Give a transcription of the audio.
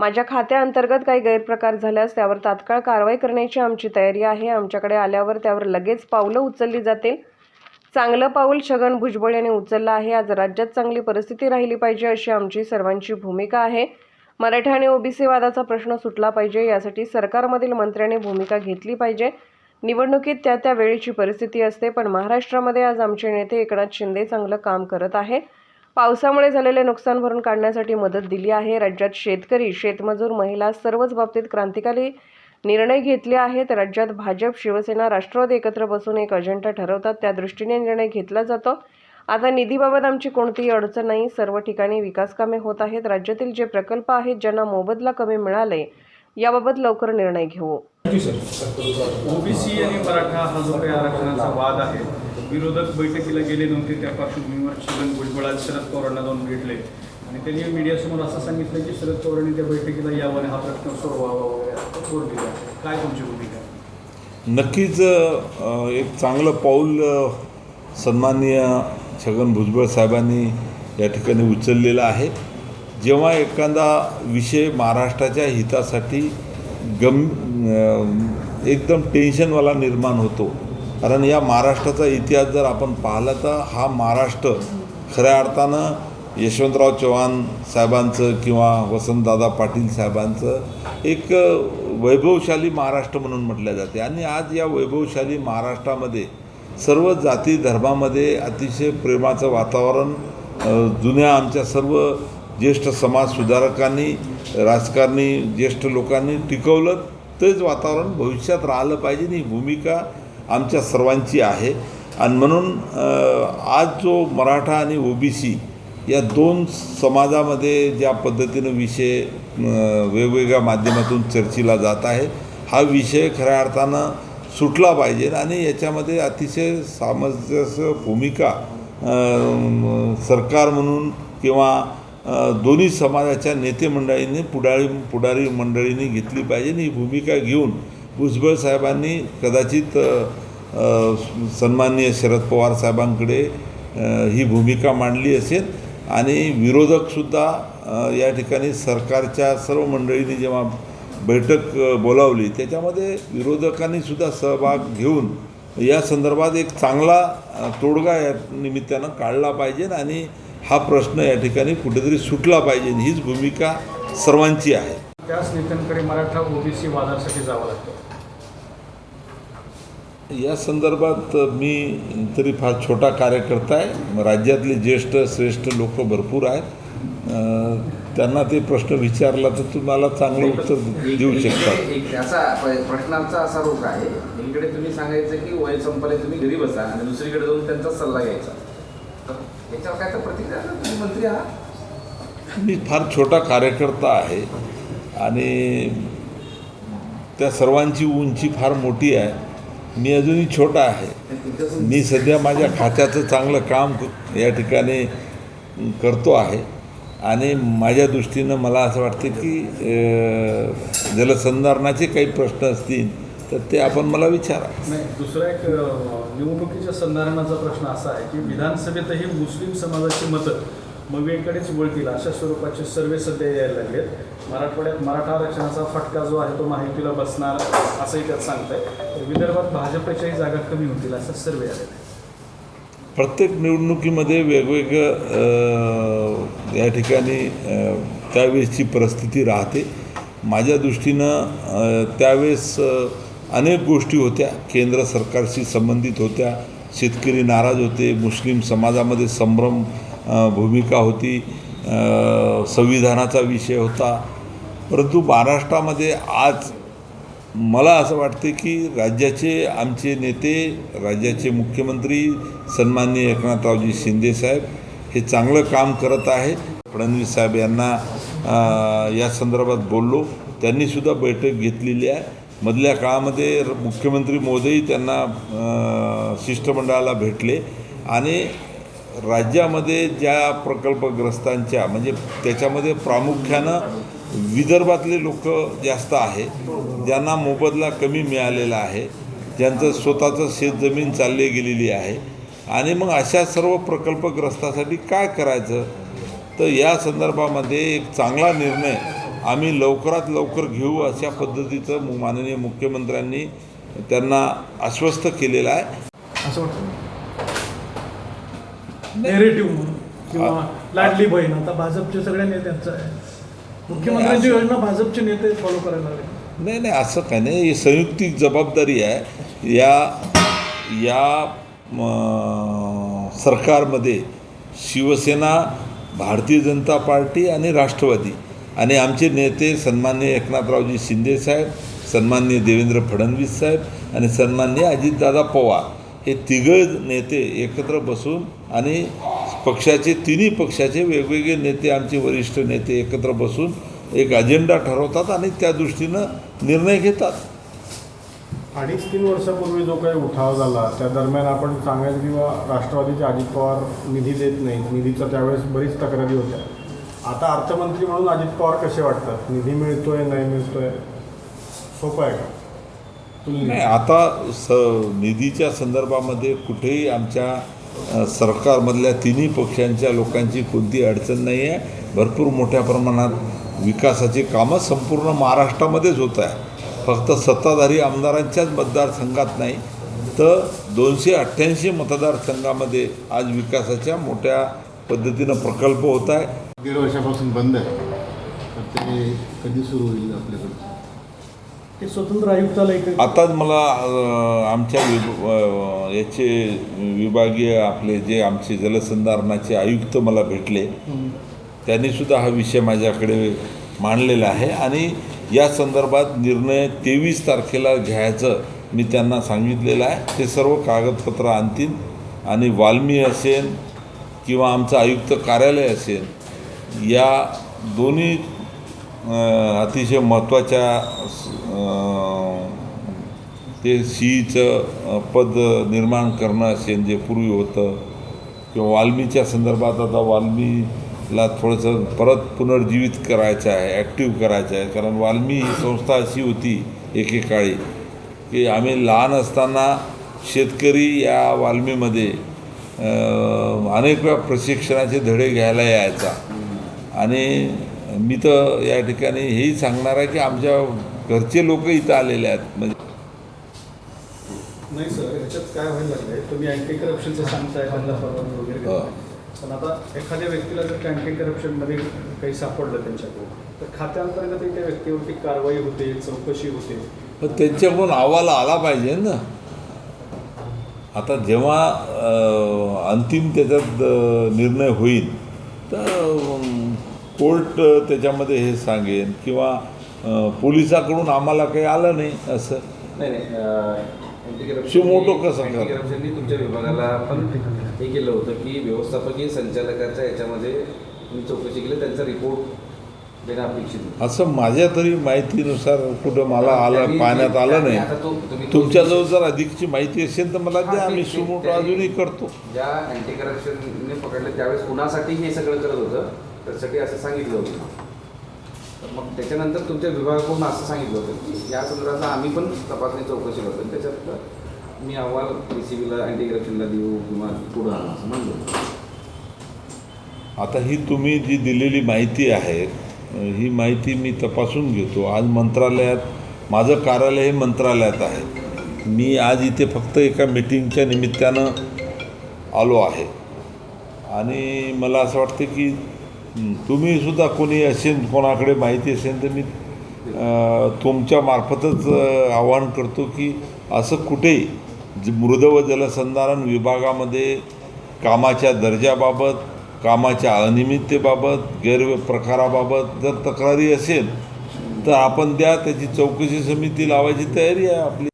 माझ्या खात्याअंतर्गत काही गैरप्रकार झाल्यास त्यावर तात्काळ कारवाई करण्याची आमची तयारी आहे. आमच्याकडे आल्यावर त्यावर लगेच पावलं उचलली जातील. चांगलं पाऊल छगन भुजबळ यांनी उचललं आहे. आज राज्यात चांगली परिस्थिती राहिली पाहिजे अशी आमची सर्वांची भूमिका आहे. मराठा आणि ओबीसी वादाचा प्रश्न सुटला पाहिजे. यासाठी सरकारमधील मंत्र्यांनी भूमिका घेतली पाहिजे. निवडणुकीत त्या त्या वेळेची परिस्थिती असते पण महाराष्ट्रामध्ये आज आमचे नेते एकनाथ शिंदे चांगलं काम करत आहे. पावसामुळे झालेले नुकसान भरून काढण्यासाठी मदत दिली आहे. राज्यात शेतकरी शेतमजूर महिला सर्वच बाबतीत क्रांतिकारी निर्णय घेतले आहेत. राज्यात भाजप शिवसेना राष्ट्रवादी एकत्र बसून एक अजेंडा ठरवतात. त्या दृष्टीने निर्णय घेतला जातो. आता निधीबाबत आमची कोणतीही अडचण नाही. सर्व ठिकाणी विकासकामे होत आहेत. राज्यातील जे प्रकल्प आहेत ज्यांना मोबदला कमी मिळाले याबाबत लवकर निर्णय घेऊ. ओबीसी आणि मराठा हा जो काही आरक्षणाचा वाद आहे विरोधक बैठकीला गेले नव्हते त्या पार्श्वभूमीवर छगन भुजबळ आज शरद पवारांना जाऊन भेटले. आणि त्यांनी मीडियासमोर असं सांगितलं की शरद पवारांनी त्या बैठकीला यावं आणि हा प्रश्न सोडवावा वगैरे असं जोर दिला. काय तुमची भूमिका? नक्कीच एक चांगलं पाऊल सन्माननीय छगन भुजबळ साहेबांनी या ठिकाणी उचललेलं आहे. जेव्हा एखादा विषय महाराष्ट्राच्या हितासाठी गम एकदम टेन्शनवाला निर्माण होतो कारण या महाराष्ट्राचा इतिहास जर आपण पाहिला तर हा महाराष्ट्र खऱ्या अर्थानं यशवंतराव चव्हाण साहेबांचं किंवा वसंतदादा पाटील साहेबांचं एक वैभवशाली महाराष्ट्र म्हणून म्हटलं जाते. आणि आज या वैभवशाली महाराष्ट्रामध्ये सर्व जाती धर्मामध्ये अतिशय प्रेमाचं वातावरण जुन्या आमच्या सर्व ज्येष्ठ समाजसुधारकांनी राजकारणी ज्येष्ठ लोकांनी टिकवलं तेच वातावरण भविष्यात राहिलं पाहिजे. आणि ही भूमिका आमच्या सर्वांची आहे. आणि म्हणून आज जो मराठा आणि ओबीसी या दोन समाजामध्ये ज्या पद्धतीनं विषय वेगवेगळ्या माध्यमातून चर्चेला जात आहे हा विषय खऱ्या अर्थानं सुटला पाहिजे. आणि याच्यामध्ये अतिशय सामंजस्य भूमिका सरकार म्हणून किंवा दोन्ही समाजाच्या नेते मंडळींनी पुढारी पुढारी मंडळींनी घेतली पाहिजे. आणि ही भूमिका घेऊन भुजबळ साहेबांनी कदाचित सन्माननीय शरद पवार साहेबांकडे ही भूमिका मांडली असेल. आणि विरोधकसुद्धा या ठिकाणी सरकारच्या सर्व मंडळींनी जेव्हा बैठक बोलावली त्याच्यामध्ये विरोधकांनी सुद्धा सहभाग घेऊन या संदर्भात एक चांगला तोडगा या निमित्तानं काढला पाहिजे आणि हा प्रश्न या ठिकाणी कुठेतरी सुटला पाहिजे. हीच भूमिका सर्वांची आहे. त्याच नेत्यांकडे मराठा ओबीसी वादासाठी जावं लागतं. या संदर्भात मी तरी फार छोटा कार्यकर्ता आहे. राज्यातले ज्येष्ठ श्रेष्ठ लोक भरपूर आहेत. त्यांना ते प्रश्न विचारला तर तुम्हाला चांगलं उत्तर देऊ शकतात एक त्याचा प- प्रश्नांचा असा रोग आहे. एकीकडे तुम्ही सांगायचं की वय संपले तुम्ही घरी बसा आणि दुसरीकडे जाऊन त्यांचा सल्ला घ्यायचा. तर याच्यावर काय तर प्रतिक्रिया तुम्ही मंत्री आहात. मी फार छोटा कार्यकर्ता आहे. आणि त्या सर्वांची उंची फार मोठी आहे. मी अजूनही छोटा आहे. मी सध्या माझ्या खात्याचं चांगलं काम या ठिकाणी करतो आहे. आणि माझ्या दृष्टीनं मला असं वाटतं की जलसंधारणाचे काही प्रश्न असतील तर ते आपण मला विचारा. नाही दुसरा एक निवडणुकीच्या संधारणाचा प्रश्न असा आहे की विधानसभेतही मुस्लिम समाजाची मतं मगवेकडेच वळतील अशा स्वरूपाचे सर्वे सध्या यायला लागलेत. मराठवाड्यात मराठा आरक्षणाचा फटका जो आहे तो माहितीला बसणार असंही त्यात सांगत तर विदर्भात भाजपच्याही जागा कमी होतील असा सर्वे आलेला आहे प्रत्येक निवडणुकीमध्ये वेगवेगळं या ठिकाणी त्यावेळेसची परिस्थिती राहते. माझ्या दृष्टीनं त्यावेळेस अनेक गोष्टी होत्या. केंद्र सरकारशी संबंधित होत्या. शेतकरी नाराज होते. मुस्लिम समाजामध्ये संभ्रम भूमिका होती. संविधानाचा विषय होता. परंतु महाराष्ट्रामध्ये आज मला असं वाटते की राज्याचे आमचे नेते राज्याचे मुख्यमंत्री सन्माननीय एकनाथरावजी शिंदेसाहेब हे चांगलं काम करत आहेत. फडणवीस साहेब यांना या संदर्भात बोललो. त्यांनीसुद्धा बैठक घेतलेली आहे. मधल्या काळामध्ये र- मुख्यमंत्री मोदीही त्यांना शिष्टमंडळाला भेटले. आणि राज्यामध्ये ज्या प्रकल्पग्रस्तांच्या म्हणजे त्याच्यामध्ये प्रामुख्यानं विदर्भातले लोक जास्त आहे ज्यांना मोबदला कमी मिळालेला आहे ज्यांचं स्वतःचं शेतजमीन चालली गेलेली आहे. आणि मग अशा सर्व प्रकल्पग्रस्तासाठी काय करायचं? तर या संदर्भामध्ये एक चांगला निर्णय आम्ही लवकरात लवकर घेऊ अशा पद्धतीचं माननीय मुख्यमंत्र्यांनी त्यांना आश्वस्त केलेलं आहे. असं वाटतं? नेरेटिव्ह म्हणून. किंवा लाडली बहीण आता भाजपच्या सगळ्या नेत्यांचं आहे मुख्यमंत्र्यांची योजना भाजपचे नेते फॉलो करायला लागले. नाही नाही असं काही नाही. ही संयुक्तिक जबाबदारी आहे. या या सरकारमध्ये शिवसेना भारतीय जनता पार्टी आणि राष्ट्रवादी आणि आमचे नेते सन्मान्य एकनाथरावजी शिंदेसाहेब सन्मान्य देवेंद्र फडणवीस साहेब आणि सन्मान्य अजितदादा पवार हे तिघं नेते एकत्र बसून आणि पक्षाचे तिन्ही पक्षाचे वेगवेगळे नेते आमचे वरिष्ठ नेते एकत्र बसून एक अजेंडा ठरवतात आणि त्या दृष्टीनं निर्णय घेतात. अडीच तीन वर्षापूर्वी जो काही उठाव झाला त्या दरम्यान आपण सांगायचं किंवा राष्ट्रवादीचे अजित पवार निधी देत नाहीत. निधीचा त्यावेळेस बरीच तक्रारी होत्या. आता अर्थमंत्री म्हणून अजित पवार कसे वाटतात? निधी मिळतोय नाही मिळतोय? सोपं आहे का? नाही आता स निधीच्या संदर्भामध्ये कुठेही आमच्या सरकारमधल्या तिन्ही पक्षांच्या लोकांची कोणती अडचण नाही आहे. भरपूर मोठ्या प्रमाणात विकासाची कामं संपूर्ण महाराष्ट्रामध्येच होत आहे. फक्त सत्ताधारी आमदारांच्याच मतदारसंघात नाही तर दोनशे अठ्ठ्याऐंशी मतदारसंघामध्ये आज विकासाच्या मोठ्या पद्धतीनं प्रकल्प होत आहे. दीड वर्षापासून बंद आहे. तर ते कधी सुरू होईल आपल्याकडचं ते स्वतंत्र आयुक्ताला एक आताच मला आमच्या विभ याचे विभागीय आपले जे आमचे जलसंधारणाचे आयुक्त मला भेटले त्यांनीसुद्धा हा विषय माझ्याकडे मांडलेला आहे. आणि या संदर्भात निर्णय तेवीस तारखेला घ्यायचं मी त्यांना सांगितलेलं आहे. ते सर्व कागदपत्र आणतील आणि वाल्मी असेल किंवा आमचं आयुक्त कार्यालय असेल या दोन्ही अतिशय महत्त्वाच्या ते सीईचं पद निर्माण करणं असेल जे पूर्वी होतं किंवा वाल्मीच्या संदर्भात आता वाल्मीला थोडंसं परत पुनर्जीवित करायचं आहे ॲक्टिव्ह करायचं आहे. कारण वाल्मी ही संस्था अशी होती एकेकाळी की आम्ही लहान असताना शेतकरी या वाल्मीमध्ये अनेक वेळा प्रशिक्षणाचे धडे घ्यायला यायचा. आणि मी तर या ठिकाणी हेही सांगणार आहे की आमच्या घरचे लोक इथं आलेले आहेत. म्हणजे नाही सर ह्याच्यात काय व्हायला लागलंय? तुम्ही अँटी करप्शनचं सांगताय त्यांना परवानगी वगैरे हो. पण आता एखाद्या व्यक्तीला जर अँटी करप्शनमध्ये काही सापडलं त्यांच्याकडून तर खात्याअंतर्गतही त्या व्यक्तीवरती कारवाई होते चौकशी होते. पण त्यांच्याकडून अहवाल आला पाहिजे ना. आता जेव्हा अंतिम त्याच्यात निर्णय होईल तर कोर्ट त्याच्यामध्ये हे सांगेन किंवा पोलिसाकडून आम्हाला काही आलं नाही असं. नाही नाही सुमोटो कसं तुमच्या विभागाला पण हे केलं होतं की व्यवस्थापकीय संचालकाच्या याच्यामध्ये तुम्ही चौकशी केली त्यांचा रिपोर्ट देणं अपेक्षित असं माझ्या तरी माहितीनुसार कुठं मला आलं पाहण्यात आलं नाही. तुमच्याजवळ जर अधिकची माहिती असेल तर मला द्या आम्ही सुमोटो अजूनही करतो. ज्या अँटी करप्शनने पकडले त्यावेळेस कुणासाठी हे सगळं करत होतं? त्यासाठी असं सांगितलं होतं. तर मग त्याच्यानंतर तुमच्या विभागाकडून असं सांगितलं होतं की या संदर्भात आम्ही पण तपासणी चौकशी करतो. त्याच्यात मी अहवाल पी सी बीला अँटी करप्शनला देऊ किंवा पुढं आणू असं म्हणलो आता ही तुम्ही जी दिलेली माहिती आहे ही माहिती मी तपासून घेतो. आज मंत्रालयात माझं कार्यालय हे मंत्रालयात आहे. मी आज इथे फक्त एका मिटिंगच्या निमित्तानं आलो आहे. आणि मला असं वाटतं की तुम्ही सुद्धा कोणी असेल कोणाकडे माहिती असेल तर मी तुमच्या मार्फतच आवाहन करतो की असं कुठेही मृद व जलसंधारण विभागामध्ये कामाच्या दर्जाबाबत कामाच्या अनियमिततेबाबत गैरप्रकाराबाबत जर तक्रारी असेल तर आपण द्या त्याची चौकशी समिती लावायची तयारी आहे आपली.